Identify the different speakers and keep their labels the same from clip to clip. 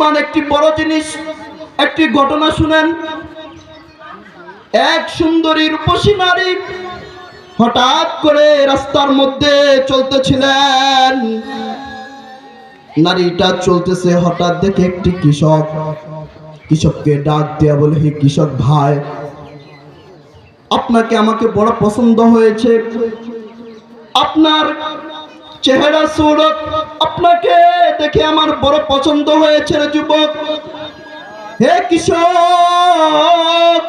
Speaker 1: ইমান একটি বড় জিনিস, একটি ঘটনা শুনেন। এক সুন্দরী রূপসী নারী হঠাৎ করে রাস্তার মধ্যে চলতেছিলেন। নারীটা চলতেছে হঠাৎ দেখে একটি কৃষক, কৃষককে ডাক দেয়া বলে, হে কৃষক ভাই, আপনাকে আমাকে বড় পছন্দ হয়েছে। আপনার চেহারা সৌরভ আপনাকে দেখে আমার বড় পছন্দ হয়েছে যুবক। হে কৃষক,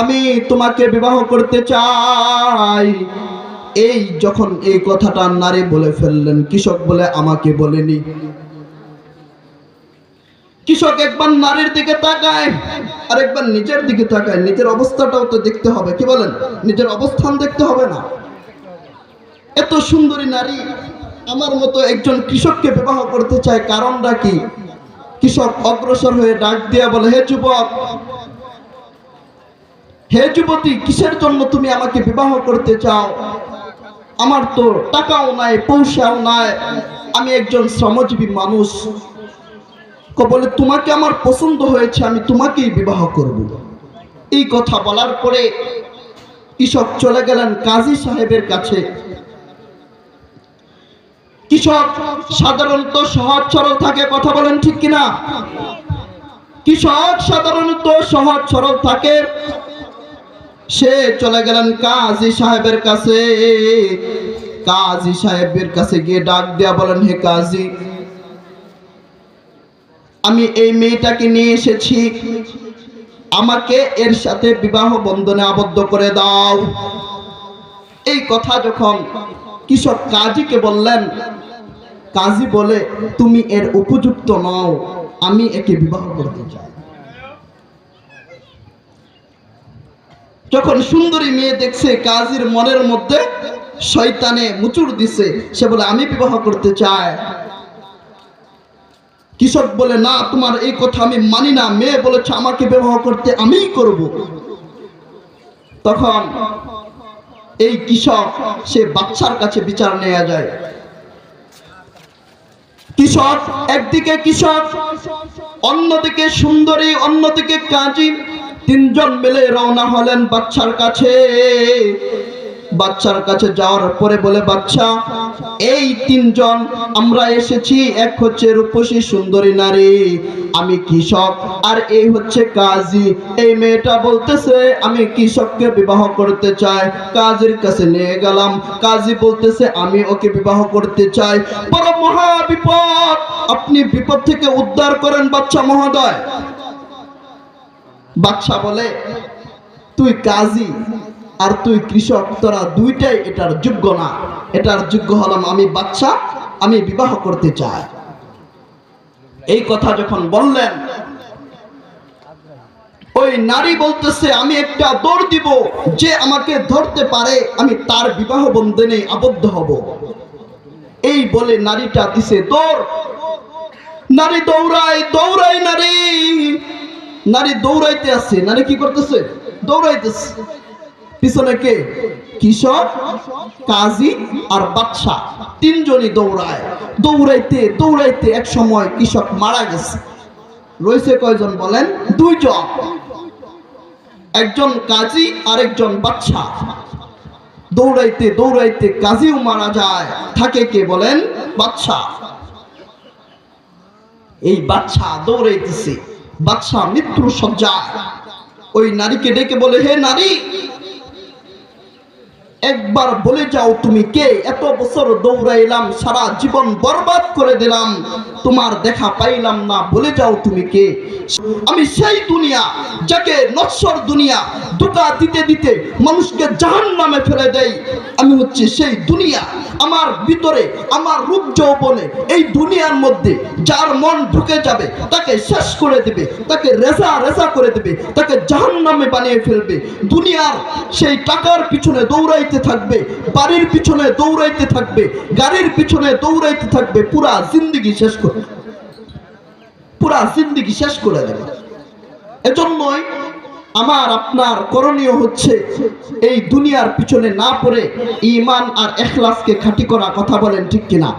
Speaker 1: আমি তোমাকে বিবাহ করতে চাই। এই যখন এই কথাটা নারী বলে ফেললেন, কৃষক বলে আমাকে বলেনি। কৃষক একবার নারীর দিকে তাকায় আর একবার নিজের দিকে তাকায়। নিজের অবস্থাটাও তো দেখতে হবে, কি বলেন? নিজের অবস্থান দেখতে হবে না। এত সুন্দরী নারী আমার মতো একজন কৃষককে বিবাহ করতে চায় কারণটা কি? কৃষক অগ্রসর হয়ে ডাক দিয়া বলে, হে যুবক, হে যুবতী, কিসের জন্য তুমি আমাকে বিবাহ করতে চাও? আমার তো টাকাও নাই পৌঁছাও নাই। আমি একজন শ্রমজীবী মানুষ। বলে, তোমাকে আমার পছন্দ হয়েছে, আমি তোমাকেই বিবাহ করব। এই কথা বলার পরে কৃষক চলে গেলেন কাজী সাহেবের কাছে। কৃষক সাধারণত সহজ সরল থাকে, কথা বলেন ঠিক কিনা? কৃষক সাধারণত সহজ সরল থাকে। সে চলে গেলেন কাজী সাহেবের কাছে। কাজী সাহেবের কাছে গিয়ে ডাক দেয়া বলেন, হে কাজী, আমি এই মেয়েটাকে নিয়ে এসেছি। আমাকে এর সাথে বিবাহ বন্ধনে আবদ্ধ করে দাও। এই কথা যখন কৃষক কাজীকে বললেন কাজী বলে, তুমি এর উপযুক্ত নও, আমি একে বিবাহ করতে চাই। যখন সুন্দরী মেয়ে দেখছে কাজীর মনের মধ্যে শয়তানে মুচুর দিছে, সে বলে, আমি বিবাহ করতে চাই। কৃষক বলে, না, তোমার এই কথা আমি মানি না। মেয়ে বলেছে, আমাকে বিবাহ করতে আমিই করব। তখন এই কৃষক, সে বাচ্চার কাছে বিচার নেওয়া যায়। কৃষক একদিকে কৃষক অন্যদিকে সুন্দরী অন্যদিকে কাজী। তিনজন মিলে রওনা হলেন বাচ্চার কাছে। বাচ্চার কাছে যাওয়ার পরে বলে, বাচ্চা, এই তিনজন, আমরা এসেছি। এক হচ্ছে রূপসী সুন্দরী নারী, আমি কৃষক, আর এই হচ্ছে কাজী। এই মেয়েটা বলতেছে, আমি কৃষককে বিবাহ করতে চাই। কাজীর কাছে নিয়ে গেলাম। কাজী বলতেছে, আমি ওকে বিবাহ করতে চাই। বড় মহা বিপদ। আপনি বিপদ থেকে উদ্ধার করেন, বাচ্চা মহোদয়। বাচ্চা বলে, তুই কাজী আর তুই কৃষক, তোরা দুইটাই এটার যোগ্য না। এটার যোগ্য হলাম আমি বাচ্চা, আমি বিবাহ করতে চাই। এই কথা যখন বললেন, ওই নারী বলতেছে, আমি একটা দৌড় দিব, যে আমাকে ধরতে পারে, আমি তার বিবাহ বন্ধনে আবদ্ধ হব। এই বলে নারীটা দিছে দৌড়। নারী দৌড়াই দৌড়াই নারী। নারী দৌড়াইতে আছে নারী কি করতেছে? দৌড়াইতেছে। পিছনে কে? কৃষক কাজী আর বাচ্চা তিনজনই দৌড়ায়। দৌড়াইতে দৌড়াইতে এক সময় কৃষক মারা গেছে। রয়েছে কয়জন বলেন? দুইজন। একজন কাজী আর একজন বাচ্চা দৌড়াইতে দৌড়াইতে কাজীও মারা যায়। থাকে কে বলেন? বাচ্চা এই বাচ্চা দৌড়াইতেছে। বাচ্চা মৃত্যুর সজ্জায় ওই নারীকে ডেকে বলে, হে নারী একবার বলে যাও তুমি কে? এত বছর দৌড়াইলাম, সারা জীবন বরবাদ করে দিলাম, তোমার দেখা পাইলাম না, বলে যাও তুমি কে? আমি সেই দুনিয়া যাকে নশ্বর দুনিয়া দুটা দিতে দিতে মানুষকে জাহান নামে ফেলে দেয়, আমি হচ্ছে সেই দুনিয়া। আমার ভিতরে, আমার রূপ যৌবনে, এই দুনিয়ার মধ্যে যার মন ঢুকে যাবে, তাকে শেষ করে দেবে, তাকে রেজা রেজা করে দেবে, তাকে জাহান নামে বানিয়ে ফেলবে। দুনিয়ার সেই টাকার পিছনে দৌড়াইতে থাকবে, বাড়ির পিছনে দৌড়াইতে থাকবে, গাড়ির পিছনে দৌড়াইতে থাকবে, পুরা জিন্দিগি শেষ করে পুরা জিন্দিগি শেষ করে দেবে। এজন্যই আমার, আপনার করণীয় হচ্ছে এই দুনিয়ার পিছনে না পড়ে ইমান আর এখলাসকে খাঁটি করা কথা বলেন ঠিক কিনা?